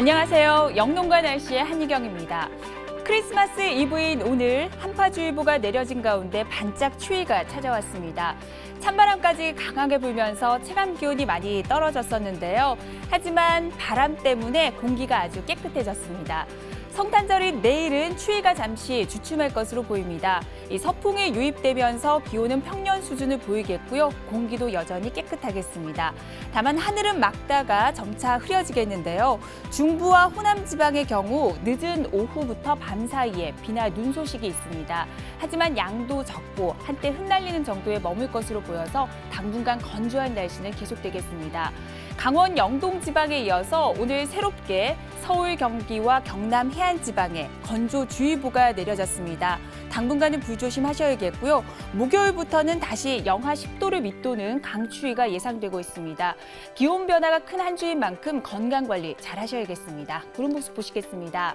안녕하세요. 영농가 날씨의 한희경입니다. 크리스마스 이브인 오늘 한파주의보가 내려진 가운데 반짝 추위가 찾아왔습니다. 찬바람까지 강하게 불면서 체감 기온이 많이 떨어졌었는데요. 하지만 바람 때문에 공기가 아주 깨끗해졌습니다. 성탄절인 내일은 추위가 잠시 주춤할 것으로 보입니다. 이 서풍이 유입되면서 기온은 평년 수준을 보이겠고요. 공기도 여전히 깨끗하겠습니다. 다만 하늘은 맑다가 점차 흐려지겠는데요. 중부와 호남 지방의 경우 늦은 오후부터 밤 사이에 비나 눈 소식이 있습니다. 하지만 양도 적고 한때 흩날리는 정도에 머물 것으로 보여서 당분간 건조한 날씨는 계속되겠습니다. 강원 영동 지방에 이어서 오늘 새롭게 서울, 경기와 경남 해안 지방에 건조주의보가 내려졌습니다. 당분간은 불조심하셔야겠고요. 목요일부터는 다시 영하 10도를 밑도는 강추위가 예상되고 있습니다. 기온 변화가 큰 한 주인 만큼 건강 관리 잘 하셔야겠습니다. 구름 모습 보시겠습니다.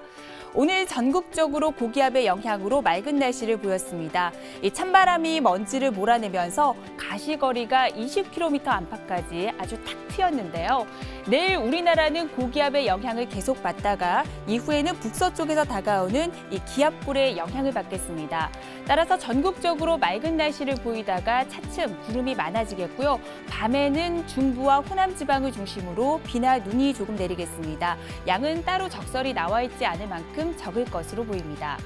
오늘 전국적으로 고기압의 영향으로 맑은 날씨를 보였습니다. 이 찬바람이 먼지를 몰아내면서 가시거리가 20km 안팎까지 아주 탁 트였는데요. 내일 우리나라는 고기압의 영향을 계속 받다가 이후에는 북서쪽에서 다가오는 이 기압골의 영향을 받겠습니다. 따라서 전국적으로 맑은 날씨를 보이다가 차츰 구름이 많아지겠고요. 밤에는 중부와 호남 지방을 중심으로 비나 눈이 조금 내리겠습니다. 양은 따로 적설이 나와 있지 않을 만큼 적을 것으로 보입니다.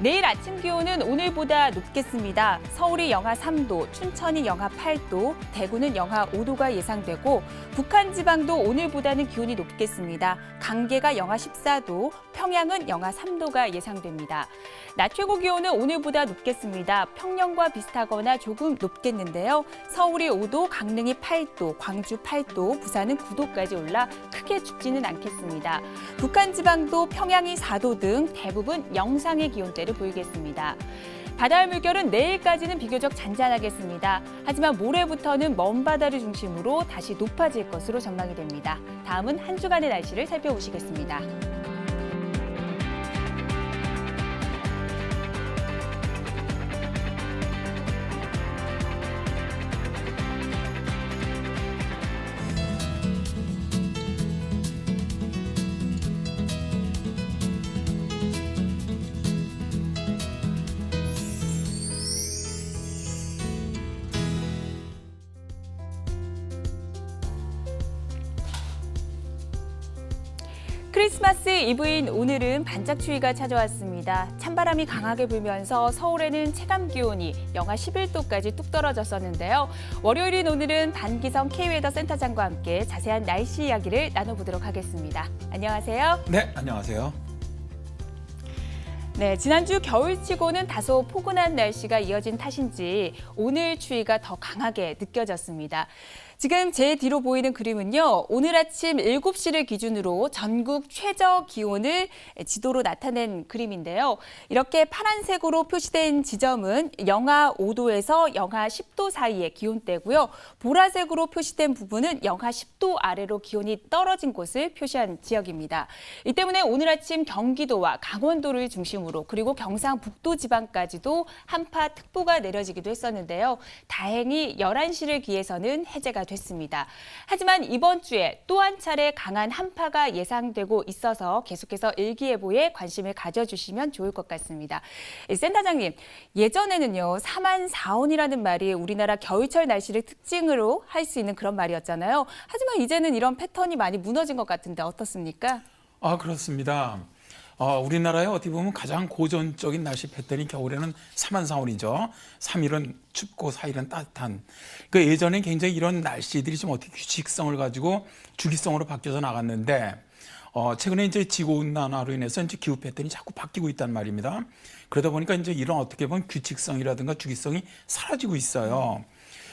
내일 아침 기온은 오늘보다 높겠습니다. 서울이 영하 3도, 춘천이 영하 8도, 대구는 영하 5도가 예상되고 북한 지방도 오늘보다는 기온이 높겠습니다. 강계가 영하 14도, 평양은 영하 3도가 예상됩니다. 낮 최고 기온은 오늘보다 높겠습니다. 평년과 비슷하거나 조금 높겠는데요. 서울이 5도, 강릉이 8도, 광주 8도, 부산은 9도까지 올라 크게 춥지는 않겠습니다. 북한 지방도 평양이 4도 등 대부분 영상의 기온대를 보이겠습니다. 바다의 물결은 내일까지는 비교적 잔잔하겠습니다. 하지만 모레부터는 먼 바다를 중심으로 다시 높아질 것으로 전망이 됩니다. 다음은 한 주간의 날씨를 살펴보시겠습니다. 이브인 오늘은 반짝 추위가 찾아왔습니다. 찬바람이 강하게 불면서 서울에는 체감 기온이 영하 11도까지 뚝 떨어졌었는데요. 월요일인 오늘은 반기성 K웨더 센터장과 함께 자세한 날씨 이야기를 나눠보도록 하겠습니다. 안녕하세요. 네, 안녕하세요. 네, 지난주 겨울치고는 다소 포근한 날씨가 이어진 탓인지 오늘 추위가 더 강하게 느껴졌습니다. 지금 제 뒤로 보이는 그림은요. 오늘 아침 7시를 기준으로 전국 최저 기온을 지도로 나타낸 그림인데요. 이렇게 파란색으로 표시된 지점은 영하 5도에서 영하 10도 사이의 기온대고요. 보라색으로 표시된 부분은 영하 10도 아래로 기온이 떨어진 곳을 표시한 지역입니다. 이 때문에 오늘 아침 경기도와 강원도를 중심으로 그리고 경상북도 지방까지도 한파 특보가 내려지기도 했었는데요. 다행히 11시를 기해서는 해제가 됐습니다. 하지만 이번 주에 또 한 차례 강한 한파가 예상되고 있어서 계속해서 일기예보에 관심을 가져주시면 좋을 것 같습니다. 이 센터장님, 예전에는요, 사만사온이라는 말이 우리나라 겨울철 날씨를 특징으로 할 수 있는 그런 말이었잖아요. 하지만 이제는 이런 패턴이 많이 무너진 것 같은데 어떻습니까? 아, 그렇습니다. 어, 우리나라에 어떻게 보면 가장 고전적인 날씨 패턴이 겨울에는 3만 4월이죠. 3일은 춥고 4일은 따뜻한. 그 예전에 굉장히 이런 날씨들이 좀 어떻게 규칙성을 가지고 주기성으로 바뀌어서 나갔는데 어, 최근에 이제 지구온난화로 인해서 이제 기후 패턴이 자꾸 바뀌고 있단 말입니다. 그러다 보니까 이제 이런 어떻게 보면 규칙성이라든가 주기성이 사라지고 있어요.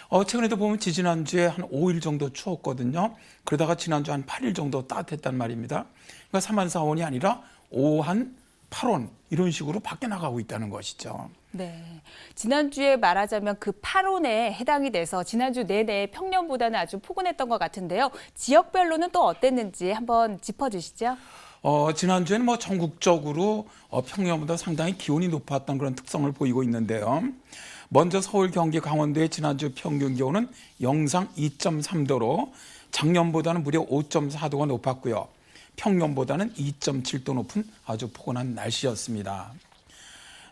어, 최근에도 보면 지지난주에 한 5일 정도 추웠거든요. 그러다가 지난주 한 8일 정도 따뜻했단 말입니다. 그러니까 3만 4원이 아니라 5한 8원 이런 식으로 바뀌어 나가고 있다는 것이죠. 네. 지난주에 말하자면 그 8원에 해당이 돼서 지난주 내내 평년보다는 아주 포근했던 것 같은데요. 지역별로는 또 어땠는지 한번 짚어주시죠. 어, 지난주에는 뭐 전국적으로 어, 평년보다 상당히 기온이 높았던 그런 특성을 보이고 있는데요. 먼저 서울, 경기, 강원도의 지난주 평균 기온은 영상 2.3도로 작년보다는 무려 5.4도가 높았고요. 평년보다는 2.7도 높은 아주 포근한 날씨였습니다.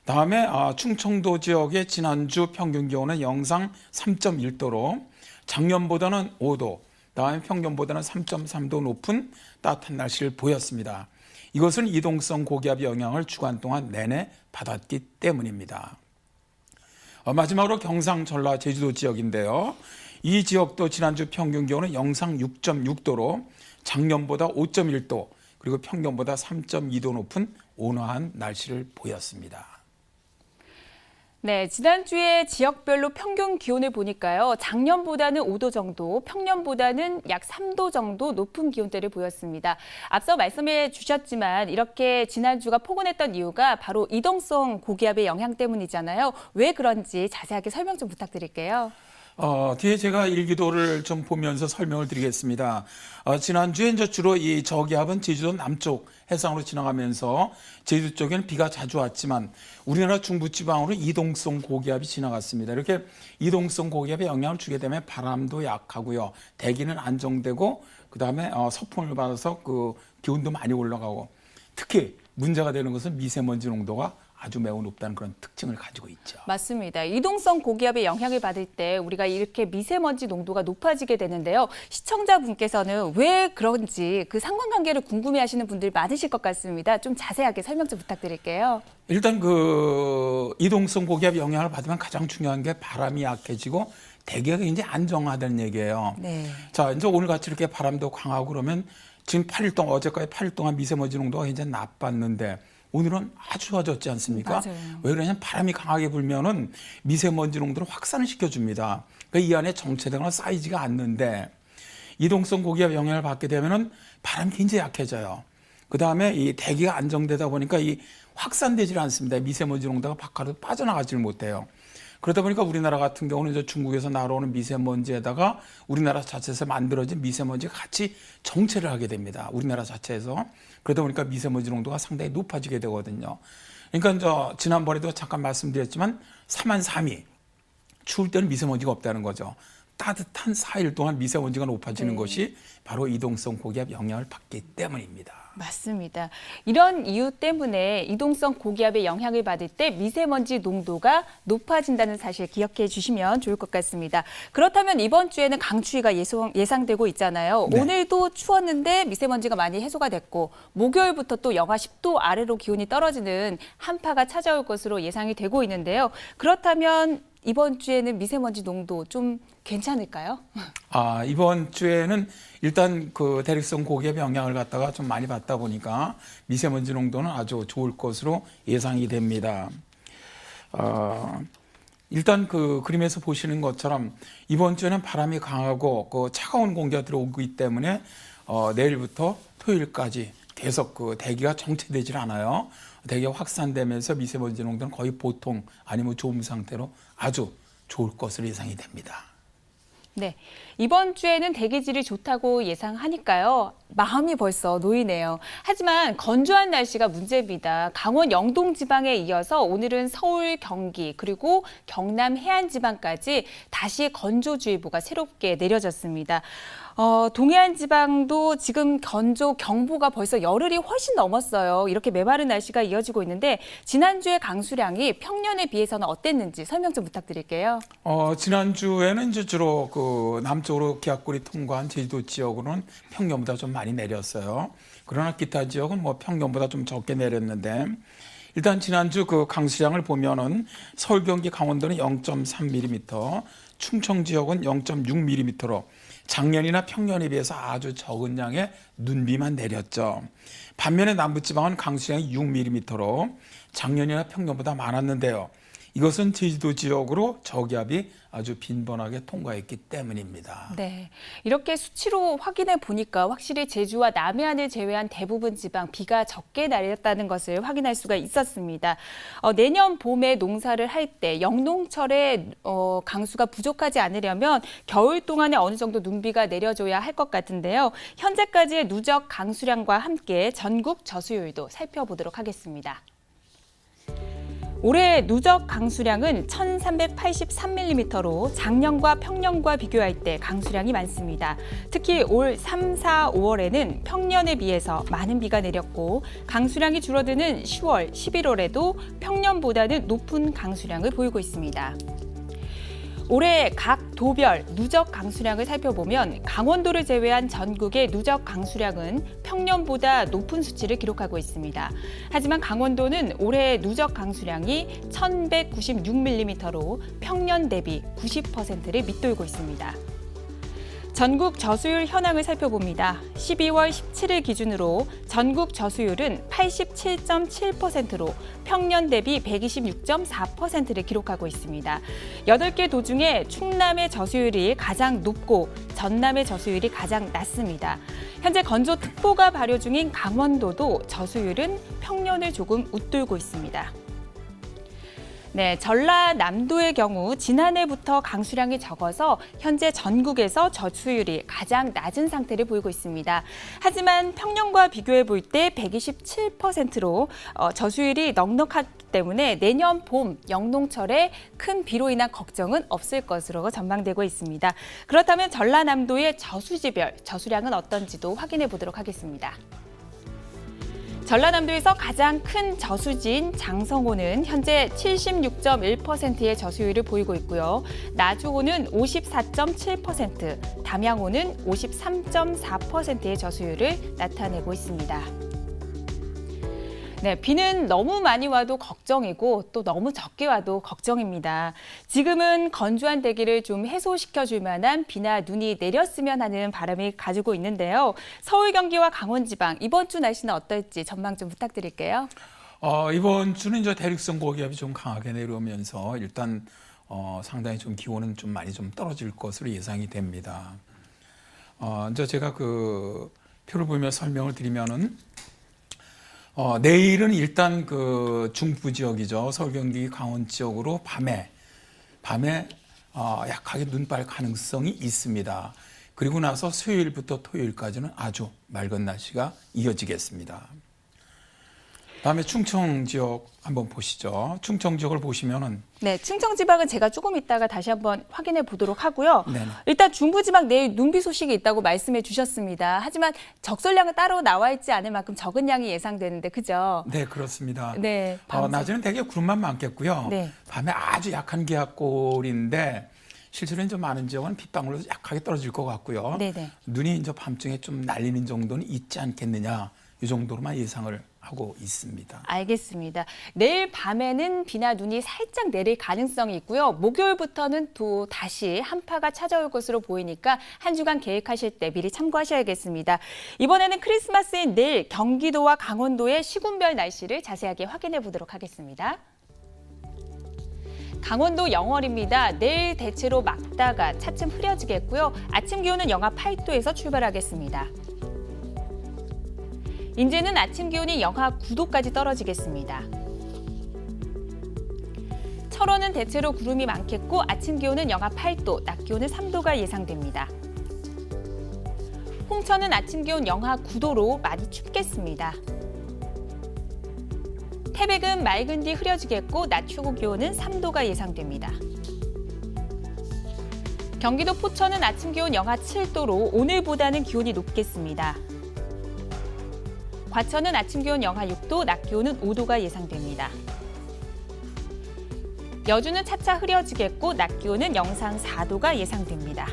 다음에 아, 충청도 지역의 지난주 평균 기온은 영상 3.1도로 작년보다는 5도, 다음에 평년보다는 3.3도 높은 따뜻한 날씨를 보였습니다. 이것은 이동성 고기압의 영향을 주간 동안 내내 받았기 때문입니다. 어, 마지막으로 경상, 전라, 제주도 지역인데요. 이 지역도 지난주 평균 기온은 영상 6.6도로 작년보다 5.1도 그리고 평년보다 3.2도 높은 온화한 날씨를 보였습니다. 네, 지난주에 지역별로 평균 기온을 보니까요. 작년보다는 5도 정도, 평년보다는 약 3도 정도 높은 기온대를 보였습니다. 앞서 말씀해 주셨지만 이렇게 지난주가 포근했던 이유가 바로 이동성 고기압의 영향 때문이잖아요. 왜 그런지 자세하게 설명 좀 부탁드릴게요. 어, 뒤에 제가 일기도를 좀 보면서 설명을 드리겠습니다. 어, 지난주에 이제 주로 이 저기압은 제주도 남쪽 해상으로 지나가면서 제주 쪽에는 비가 자주 왔지만 우리나라 중부지방으로 이동성 고기압이 지나갔습니다. 이렇게 이동성 고기압에 영향을 주게 되면 바람도 약하고요. 대기는 안정되고 그다음에 어, 서풍을 받아서 그 기온도 많이 올라가고 특히 문제가 되는 것은 미세먼지 농도가 아주 매우 높다는 그런 특징을 가지고 있죠. 맞습니다. 이동성 고기압의 영향을 받을 때 우리가 이렇게 미세먼지 농도가 높아지게 되는데요. 시청자분께서는 왜 그런지 그 상관관계를 궁금해하시는 분들 많으실 것 같습니다. 좀 자세하게 설명 좀 부탁드릴게요. 일단 그 이동성 고기압 영향을 받으면 가장 중요한 게 바람이 약해지고 대기가 굉장히 안정하다는 얘기예요. 네. 자, 이제 오늘 같이 이렇게 바람도 강하고 그러면 지금 8일 동안 어제까지 8일 동안 미세먼지 농도가 굉장히 나빴는데 오늘은 아주 좋아졌지 않습니까? 맞아요. 왜 그러냐면 바람이 강하게 불면은 미세먼지 농도를 확산을 시켜줍니다. 그러니까 이 안에 정체되거나 쌓이지가 않는데 이동성 고기압 영향을 받게 되면은 바람이 굉장히 약해져요. 그 다음에 이 대기가 안정되다 보니까 이 확산되질 않습니다. 미세먼지 농도가 바깥으로 빠져나가질 못해요. 그러다 보니까 우리나라 같은 경우는 이제 중국에서 날아오는 미세먼지에다가 우리나라 자체에서 만들어진 미세먼지가 같이 정체를 하게 됩니다. 우리나라 자체에서. 그러다 보니까 미세먼지 농도가 상당히 높아지게 되거든요. 그러니까 저 지난번에도 잠깐 말씀드렸지만 3한 3이 추울 때는 미세먼지가 없다는 거죠. 따뜻한 4일 동안 미세먼지가 높아지는 네. 것이 바로 이동성 고기압 영향을 받기 때문입니다. 맞습니다. 이런 이유 때문에 이동성 고기압의 영향을 받을 때 미세먼지 농도가 높아진다는 사실 기억해 주시면 좋을 것 같습니다. 그렇다면 이번 주에는 강추위가 예상, 예상 되고 있잖아요. 네. 오늘도 추웠는데 미세먼지가 많이 해소가 됐고 목요일부터 또 영하 10도 아래로 기온이 떨어지는 한파가 찾아올 것으로 예상이 되고 있는데요. 그렇다면 이번 주에는 미세먼지 농도 좀 괜찮을까요? 아, 이번 주에는 일단 그 대륙성 고기압 영향을 갖다가 좀 많이 받다 보니까 미세먼지 농도는 아주 좋을 것으로 예상이 됩니다. 어, 일단 그 그림에서 보시는 것처럼 이번 주에는 바람이 강하고 그 차가운 공기가 들어오기 때문에 어, 내일부터 토요일까지 계속 그 대기가 정체되질 않아요. 대기가 확산되면서 미세먼지 농도는 거의 보통 아니면 좋은 상태로 아주 좋을 것으로 예상이 됩니다. 네. 이번 주에는 대기질이 좋다고 예상하니까요. 마음이 벌써 놓이네요. 하지만 건조한 날씨가 문제입니다. 강원 영동 지방에 이어서 오늘은 서울, 경기, 그리고 경남 해안 지방까지 다시 건조주의보가 새롭게 내려졌습니다. 어, 동해안 지방도 지금 건조 경보가 벌써 열흘이 훨씬 넘었어요. 이렇게 메마른 날씨가 이어지고 있는데 지난주에 강수량이 평년에 비해서는 어땠는지 설명 좀 부탁드릴게요. 어, 지난주에는 이제 주로 그 남쪽으로 기압골이 통과한 제주도 지역으로는 평년보다 좀 많이 내렸어요. 그러나 기타 지역은 뭐 평년보다 좀 적게 내렸는데 일단 지난주 그 강수량을 보면은 서울, 경기, 강원도는 0.3mm, 충청 지역은 0.6mm로 작년이나 평년에 비해서 아주 적은 양의 눈비만 내렸죠. 반면에 남부지방은 강수량이 6mm로 작년이나 평년보다 많았는데요. 이것은 제주도 지역으로 저기압이 아주 빈번하게 통과했기 때문입니다. 네. 이렇게 수치로 확인해 보니까 확실히 제주와 남해안을 제외한 대부분 지방 비가 적게 내렸다는 것을 확인할 수가 있었습니다. 어, 내년 봄에 농사를 할 때 영농철에 어, 강수가 부족하지 않으려면 겨울 동안에 어느 정도 눈비가 내려줘야 할 것 같은데요. 현재까지의 누적 강수량과 함께 전국 저수율도 살펴보도록 하겠습니다. 올해 누적 강수량은 1383mm로 작년과 평년과 비교할 때 강수량이 많습니다. 특히 올 3, 4, 5월에는 평년에 비해서 많은 비가 내렸고 강수량이 줄어드는 10월, 11월에도 평년보다는 높은 강수량을 보이고 있습니다. 올해 각 도별 누적 강수량을 살펴보면 강원도를 제외한 전국의 누적 강수량은 평년보다 높은 수치를 기록하고 있습니다. 하지만 강원도는 올해 누적 강수량이 1196mm로 평년 대비 90%를 밑돌고 있습니다. 전국 저수율 현황을 살펴봅니다. 12월 17일 기준으로 전국 저수율은 87.7%로 평년 대비 126.4%를 기록하고 있습니다. 8개 도 중에 충남의 저수율이 가장 높고 전남의 저수율이 가장 낮습니다. 현재 건조특보가 발효 중인 강원도도 저수율은 평년을 조금 웃돌고 있습니다. 네, 전라남도의 경우 지난해부터 강수량이 적어서 현재 전국에서 저수율이 가장 낮은 상태를 보이고 있습니다. 하지만 평년과 비교해 볼 때 127%로 어, 저수율이 넉넉하기 때문에 내년 봄 영농철에 큰 비로 인한 걱정은 없을 것으로 전망되고 있습니다. 그렇다면 전라남도의 저수지별 저수량은 어떤지도 확인해 보도록 하겠습니다. 전라남도에서 가장 큰 저수지인 장성호는 현재 76.1%의 저수율을 보이고 있고요. 나주호는 54.7%, 담양호는 53.4%의 저수율을 나타내고 있습니다. 네, 비는 너무 많이 와도 걱정이고 또 너무 적게 와도 걱정입니다. 지금은 건조한 대기를 좀 해소시켜 줄 만한 비나 눈이 내렸으면 하는 바람을 가지고 있는데요. 서울, 경기와 강원 지방 이번 주 날씨는 어떨지 전망 좀 부탁드릴게요. 어, 이번 주는 이제 대륙성 고기압이 좀 강하게 내려오면서 일단 어, 상당히 좀 기온은 좀 많이 좀 떨어질 것으로 예상이 됩니다. 어, 이제 제가 그 표를 보며 설명을 드리면은 어, 내일은 일단 그 중부 지역이죠. 서울, 경기, 강원 지역으로 밤에 밤에 어, 약하게 눈발 가능성이 있습니다. 그리고 나서 수요일부터 토요일까지는 아주 맑은 날씨가 이어지겠습니다. 다음에 충청 지역 한번 보시죠. 충청 지역을 보시면은 네, 충청 지방은 제가 조금 있다가 다시 한번 확인해 보도록 하고요. 네네. 일단 중부 지방 내일 눈비 소식이 있다고 말씀해 주셨습니다. 하지만 적설량은 따로 나와 있지 않을 만큼 적은 양이 예상되는데 그죠? 네 그렇습니다. 네, 어, 밤새- 낮에는 되게 구름만 많겠고요. 네. 밤에 아주 약한 기압골인데 실제로 이제 많은 지역은 빗방울로 약하게 떨어질 것 같고요. 네네. 눈이 이제 밤중에 좀 날리는 정도는 있지 않겠느냐 이 정도로만 예상을 하고 있습니다. 알겠습니다. 내일 밤에는 비나 눈이 살짝 내릴 가능성이 있고요. 목요일부터는 또 다시 한파가 찾아올 것으로 보이니까 한 주간 계획하실 때 미리 참고하셔야겠습니다. 이번에는 크리스마스인 내일 경기도와 강원도의 시군별 날씨를 자세하게 확인해 보도록 하겠습니다. 강원도 영월입니다. 내일 대체로 막다가 차츰 흐려지겠고요. 아침 기온은 영하 8도에서 출발하겠습니다. 인제는 아침 기온이 영하 9도까지 떨어지겠습니다. 철원은 대체로 구름이 많겠고 아침 기온은 영하 8도, 낮 기온은 3도가 예상됩니다. 홍천은 아침 기온 영하 9도로 많이 춥겠습니다. 태백은 맑은 뒤 흐려지겠고 낮 최고 기온은 3도가 예상됩니다. 경기도 포천은 아침 기온 영하 7도로 오늘보다는 기온이 높겠습니다. 과천은 아침 기온 영하 6도, 낮 기온은 5도가 예상됩니다. 여주는 차차 흐려지겠고 낮 기온은 영상 4도가 예상됩니다.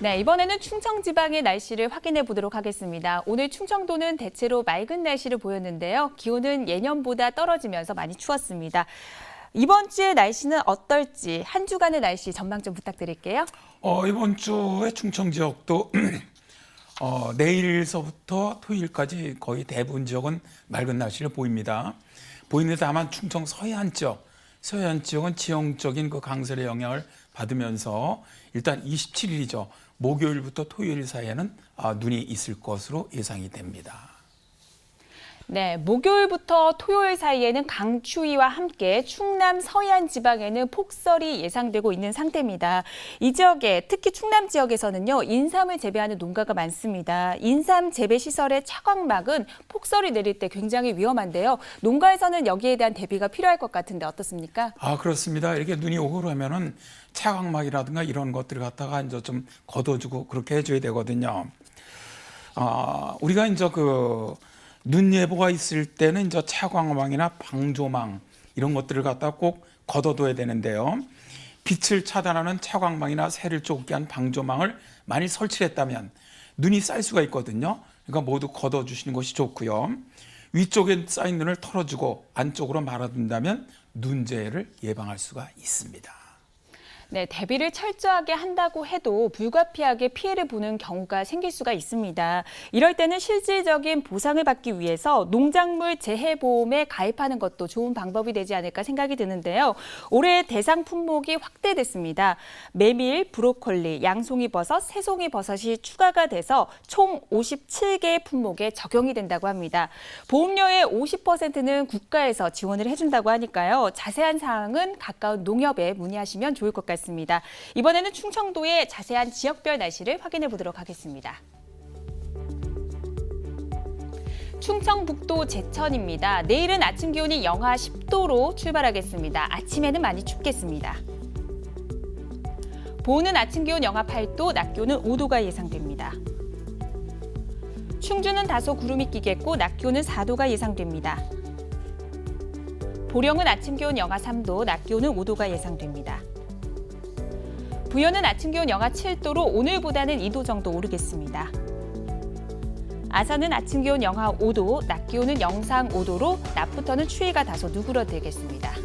네, 이번에는 충청 지방의 날씨를 확인해 보도록 하겠습니다. 오늘 충청도는 대체로 맑은 날씨를 보였는데요. 기온은 예년보다 떨어지면서 많이 추웠습니다. 이번 주의 날씨는 어떨지 한 주간의 날씨 전망 좀 부탁드릴게요. 어, 이번 주에 충청 지역도 어, 내일서부터 토요일까지 거의 대부분 지역은 맑은 날씨를 보입니다. 보이는데 다만 충청 서해안 지역, 서해안 지역은 지형적인 그 강설의 영향을 받으면서 일단 27일이죠. 목요일부터 토요일 사이에는 아, 눈이 있을 것으로 예상이 됩니다. 네, 목요일부터 토요일 사이에는 강추위와 함께 충남 서해안 지방에는 폭설이 예상되고 있는 상태입니다. 이 지역에 특히 충남 지역에서는요 인삼을 재배하는 농가가 많습니다. 인삼 재배 시설의 차광막은 폭설이 내릴 때 굉장히 위험한데요. 농가에서는 여기에 대한 대비가 필요할 것 같은데 어떻습니까? 아 그렇습니다. 이렇게 눈이 오고 그러면은 차광막이라든가 이런 것들을 갖다가 이제 좀 걷어주고 그렇게 해줘야 되거든요. 아 우리가 이제 그 눈 예보가 있을 때는 이제 차광망이나 방조망 이런 것들을 갖다 꼭 걷어둬야 되는데요. 빛을 차단하는 차광망이나 새를 쫓게 한 방조망을 많이 설치했다면 눈이 쌀 수가 있거든요. 그러니까 모두 걷어주시는 것이 좋고요. 위쪽에 쌓인 눈을 털어주고 안쪽으로 말아둔다면 눈재해를 예방할 수가 있습니다. 네, 대비를 철저하게 한다고 해도 불가피하게 피해를 보는 경우가 생길 수가 있습니다. 이럴 때는 실질적인 보상을 받기 위해서 농작물 재해보험에 가입하는 것도 좋은 방법이 되지 않을까 생각이 드는데요. 올해 대상 품목이 확대됐습니다. 메밀, 브로콜리, 양송이 버섯, 새송이 버섯이 추가가 돼서 총 57개 품목에 적용이 된다고 합니다. 보험료의 50%는 국가에서 지원을 해준다고 하니까요. 자세한 사항은 가까운 농협에 문의하시면 좋을 것 같습니다. 이번에는 충청도의 자세한 지역별 날씨를 확인해 보도록 하겠습니다. 충청북도 제천입니다. 내일은 아침 기온이 영하 10도로 출발하겠습니다. 아침에는 많이 춥겠습니다. 보는 아침 기온 영하 8도, 낮 기온은 5도가 예상됩니다. 충주는 다소 구름이 끼겠고 낮 기온은 4도가 예상됩니다. 보령은 아침 기온 영하 3도, 낮 기온은 5도가 예상됩니다. 부여는 아침 기온 영하 7도로 오늘보다는 2도 정도 오르겠습니다. 아산은 아침 기온 영하 5도, 낮 기온은 영상 5도로 낮부터는 추위가 다소 누그러들겠습니다.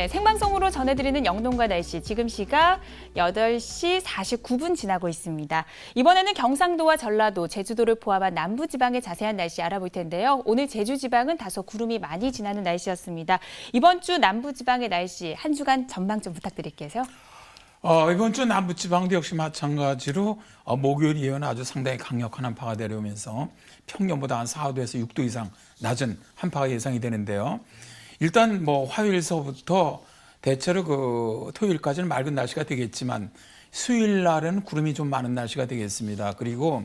네, 생방송으로 전해드리는 영동과 날씨 지금 시각 8시 49분 지나고 있습니다. 이번에는 경상도와 전라도, 제주도를 포함한 남부 지방의 자세한 날씨 알아볼 텐데요. 오늘 제주 지방은 다소 구름이 많이 지나는 날씨였습니다. 이번 주 남부 지방의 날씨 한 주간 전망 좀 부탁드릴게요. 어, 이번 주 남부 지방도 역시 마찬가지로 어, 목요일 이후는 아주 상당히 강력한 한파가 내려오면서 평년보다 한 4도에서 6도 이상 낮은 한파가 예상이 되는데요. 일단 뭐 화요일서부터 대체로 그 토요일까지는 맑은 날씨가 되겠지만 수요일 날은 구름이 좀 많은 날씨가 되겠습니다. 그리고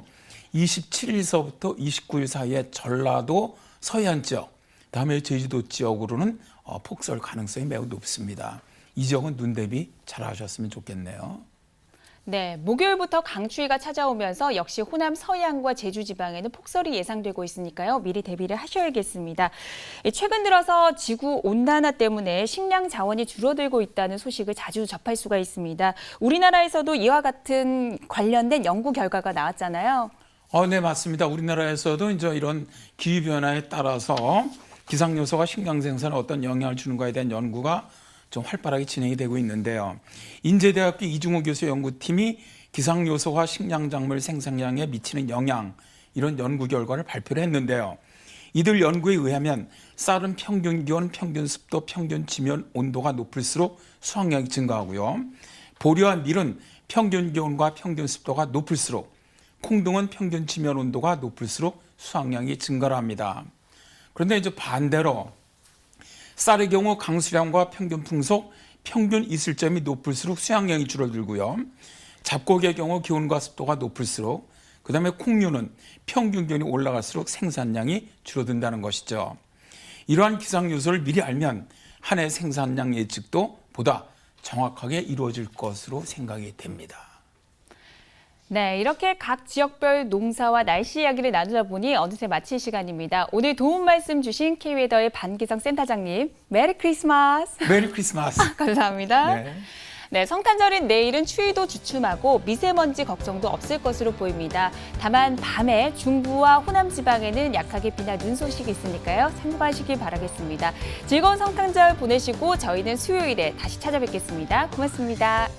27일서부터 29일 사이에 전라도 서해안 지역, 다음에 제주도 지역으로는 어, 폭설 가능성이 매우 높습니다. 이 지역은 눈 대비 잘 하셨으면 좋겠네요. 네, 목요일부터 강추위가 찾아오면서 역시 호남 서해안과 제주 지방에는 폭설이 예상되고 있으니까요. 미리 대비를 하셔야겠습니다. 예, 최근 들어서 지구 온난화 때문에 식량 자원이 줄어들고 있다는 소식을 자주 접할 수가 있습니다. 우리나라에서도 이와 같은 관련된 연구 결과가 나왔잖아요. 어, 네, 맞습니다. 우리나라에서도 이제 이런 기후 변화에 따라서 기상 요소가 식량 생산에 어떤 영향을 주는가에 대한 연구가 좀 활발하게 진행이 되고 있는데요. 인제대학교 이중호 교수 연구팀이 기상 요소와 식량 작물 생산량에 미치는 영향 이런 연구 결과를 발표를 했는데요. 이들 연구에 의하면 쌀은 평균 기온, 평균 습도, 평균 지면 온도가 높을수록 수확량이 증가하고요. 보리와 밀은 평균 기온과 평균 습도가 높을수록 콩등은 평균 지면 온도가 높을수록 수확량이 증가를 합니다. 그런데 이제 반대로 쌀의 경우 강수량과 평균 풍속, 평균 이슬점이 높을수록 수확량이 줄어들고요. 잡곡의 경우 기온과 습도가 높을수록 그다음에 콩류는 평균 기온이 올라갈수록 생산량이 줄어든다는 것이죠. 이러한 기상 요소를 미리 알면 한 해 생산량 예측도 보다 정확하게 이루어질 것으로 생각이 됩니다. 네, 이렇게 각 지역별 농사와 날씨 이야기를 나누다 보니 어느새 마칠 시간입니다. 오늘 도움 말씀 주신 K웨더의 반기성 센터장님, 메리 크리스마스! 메리 크리스마스. 감사합니다. 네. 네, 성탄절인 내일은 추위도 주춤하고 미세먼지 걱정도 없을 것으로 보입니다. 다만 밤에 중부와 호남 지방에는 약하게 비나 눈 소식이 있으니까요. 참고하시길 바라겠습니다. 즐거운 성탄절 보내시고 저희는 수요일에 다시 찾아뵙겠습니다. 고맙습니다.